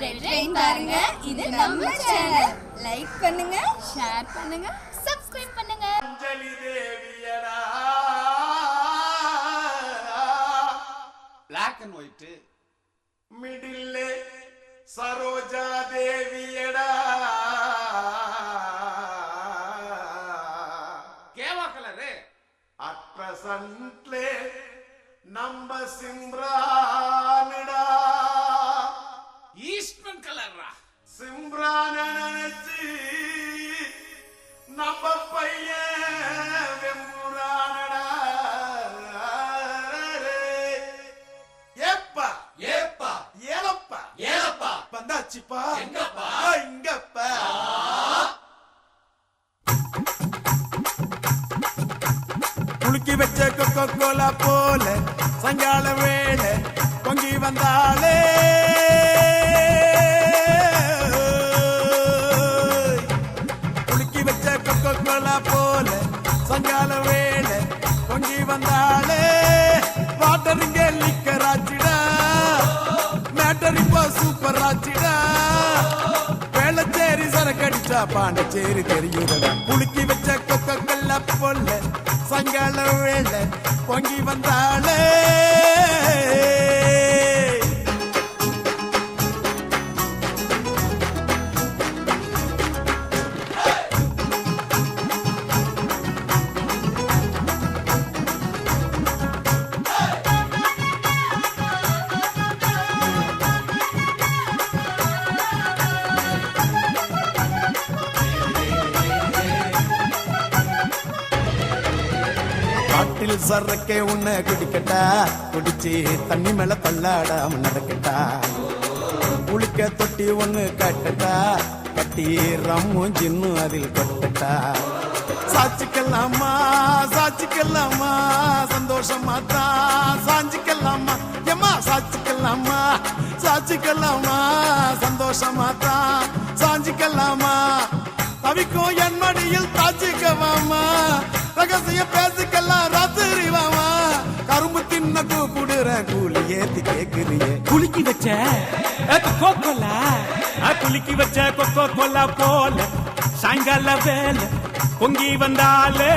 Red பாருங்க இது நம்ம சேனல் லைக் பண்ணுங்க. ஷேர் பண்ணுங்க. சப்ஸ்கிரைப் பண்ணுங்க. Anjali தேவியடா black and white middle Saroja தேவியடா கேவா கலரு அட் பிரசன்ட்லே நம்ம சிம்ரான நினைச்சு நம்ம பையன் வெம்புரானடா. ஏப்பா ஏப்பா ஏலப்பா ஏலப்பா. வந்தாச்சுப்பா. எங்கப்பா? இங்கப்பா. குலுக்கி வச்ச கொக்கோ கோலா போல சங்கால வேளை பொங்கி வந்தாலே பொங்கி வந்தாலே வாட்டர் இங்க லிக்கர் ஆச்சுடா. மேட்டர் இப்போ சூப்பர் ஆச்சுடா. வேளச்சேரி சரக்கடிச்சா பாண்டச்சேரி தெரியுதடா. குலுக்கி வச்ச கொக்கோ பொல்ல சங்கால வேளை பொங்கி வந்தாலே காட்டில் சரக்கே உன்னை குடிக்கட்டா? குடிச்சு தண்ணி மேல தள்ளாடாம நடக்கட்டா குளிக்க தொட்டி ஒண்ணு கட்டட்டா? கட்டி ரம்மும் ஜின்னும் அதில் கொட்டட்டா? சாச்சிக்கலாமா சாச்சிக்கலாமா சந்தோஷமா தான் சாஞ்சிக்கலாமா எம்மா சாச்சிக்கலாமா சாச்சிக்கலாமா சந்தோஷமா தான் சாஞ்சிக்கலாமா தவிக்கும் என் மடியில் தாச்சிக்கவாமா? ரகசிய பேசிக்கலாம் ராத்திரி வாமா. கரும்பு தின்ன கூப்பிடுற கூலி ஏத்தி கேக்குறியே. குலுக்கி வச்ச கொக்கோ கோலா குலுக்கி வச்ச கொக்கோ கோலா போல சாயங்கால வேலை பொங்கி வந்தாலே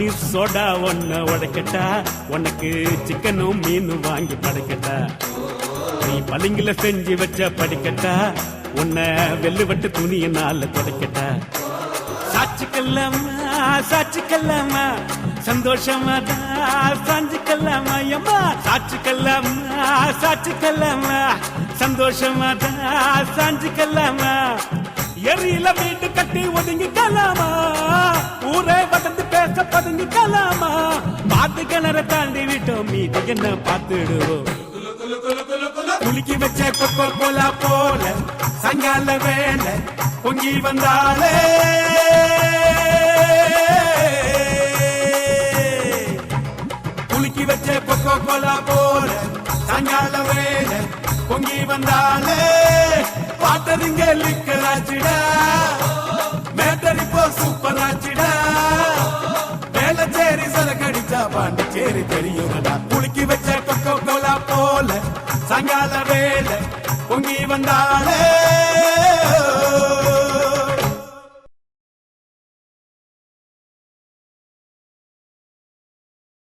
பன்னீர் சோடா ஒன்ன உடைக்கட்டா. உனக்கு சிக்கனும் மீனும் வாங்கி படைக்கட்டா. நீ பளிங்கில செஞ்சு வச்ச படிக்கட்டா. உன்னை வெள்ளுவட்டு துணியினால துடைக்கட்டா. சாச்சுக்கல்லாமா சாச்சுக்கல்லாமா சந்தோஷமா தான் சாஞ்சுக்கல்லாமா எம்மா? சாச்சுக்கல்லாமா சாச்சுக்கல்லாமா சந்தோஷமா தான் சாஞ்சுக்கல்லாமா. எரியில வீட்டு கட்டி ஒதுங்கிக்கலாமா ஊரே வதந்து பேச பதுங்கிக்கலாமா பாத்து கிணற தாண்டி விட்டோம் மீதி என்ன பார்த்துடுவோம்? குலுக்கி வச்ச கொக்கோ கோலா போல சங்கால வேலை பொங்கி வந்தாலே. பொங்கி வந்தாலே வாட்டரிங்க லிக்கர் ஆச்சுடா. மேட்டர் இப்போ சூப்பர் ஆச்சுடா. வேளச்சேரி சரக்கடிச்சா பாண்டிச்சேரி தெரியுமடா குலுக்கி வச்ச கொக்கோ கோலா போல சங்கால வேலை பொங்கி வந்தாலே